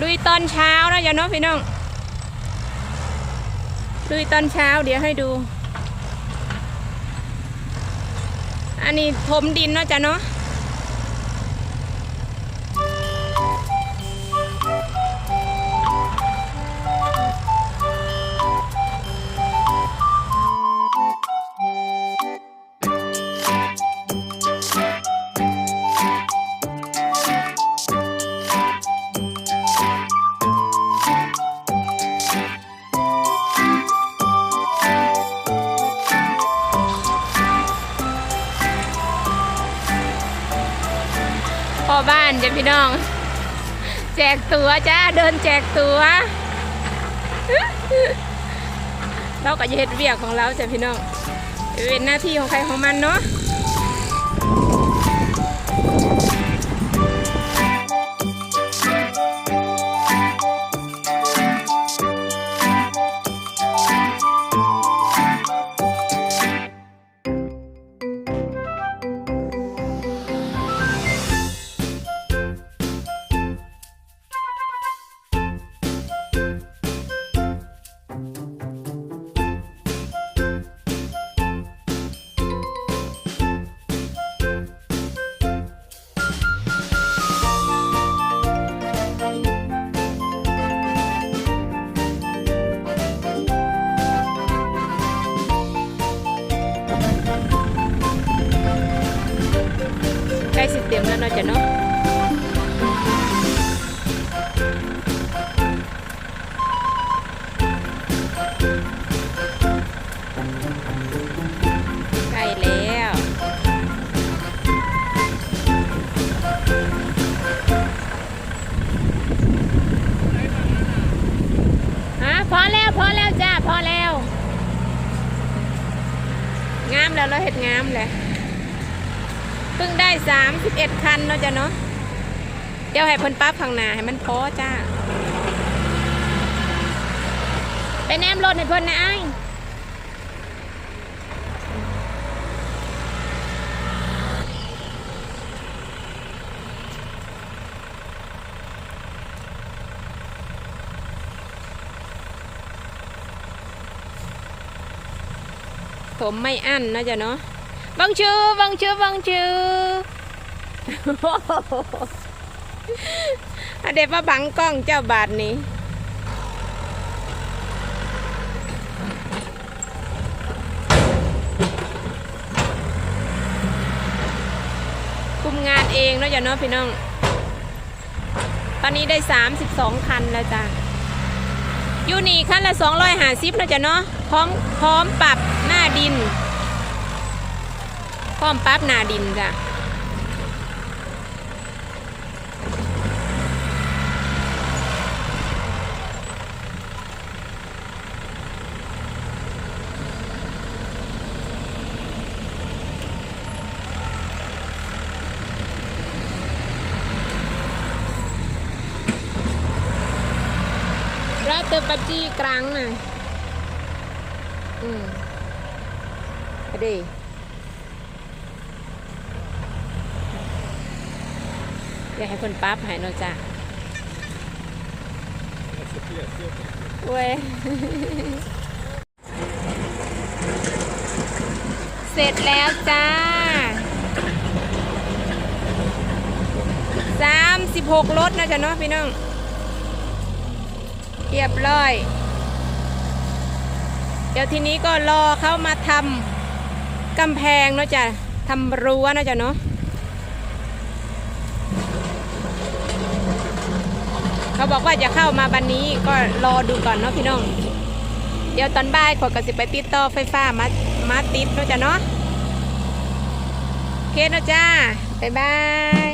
ลุยตอนเช้านะยาเนาะพี่น้องลุยตอนเช้าเดี๋ยวให้ดู อันนี้ถมดินเนาะจ้ะเนาะ พ่อบ้านจ้ะพี่น้อง แจกตัวจ้าเดินแจกตัวเราก็จะเฮ็ดเวียกของเราจ้ะพี่น้องเป็นหน้าที่ของใครของมันเนาะ มแล้วเนาะจ้ะเนาะใกล้แล้วฮะพอแล้วพอแล้วจ้าพอแล้ว งามแล้วเราเห็ดงามเลย พิ่งได้31คันเนาะจ้ะเนาะเดี๋ยวให้เพิ่นปั๊บข้างหน้าให้มันพอจ้าไปแนมรถให้เพิ่นนะไอ้ผมไม่อั้นนะจ๊ะเนาะ บังชื่อบังชื่อบังชื่อเด็บมาบังกล้องเจ้าบาทนี้คุมงานเองเนาะจ้ะเนาะพี่น้อง ตอนนี้ได้ 32 คันแล้วจ้ะยูนี่คันละ 250แล้วจ้ะเนาะพร้อมพร้อมปรับหน้าดิน พร้อมปั๊บนาดินจ้ะเติมปัจจีครั้งน่ะ อืมไปดี ยากให้คนปั๊บให้เนาะจ้ะเว้ยเสร็จแล้วจ้าสามสิบหกรถนะจ๊ะเนาะพี่น้องเรียบร้อย เดี๋ยวทีนี้ก็รอเข้ามาทำกำแพงเนาะจ้ะทำรั้วเนาะจ้ะเนาะ เขาบอกว่าจะเข้ามาบันนี้ก็รอดูก่อนเนาะพี่น้อง เดี๋ยวตอนบ่ายขอยกสิไปติดต่อไฟฟ้ามามาติดเนาะจ้ะเนาะโอเคเนาะจ้าบ๊ายบาย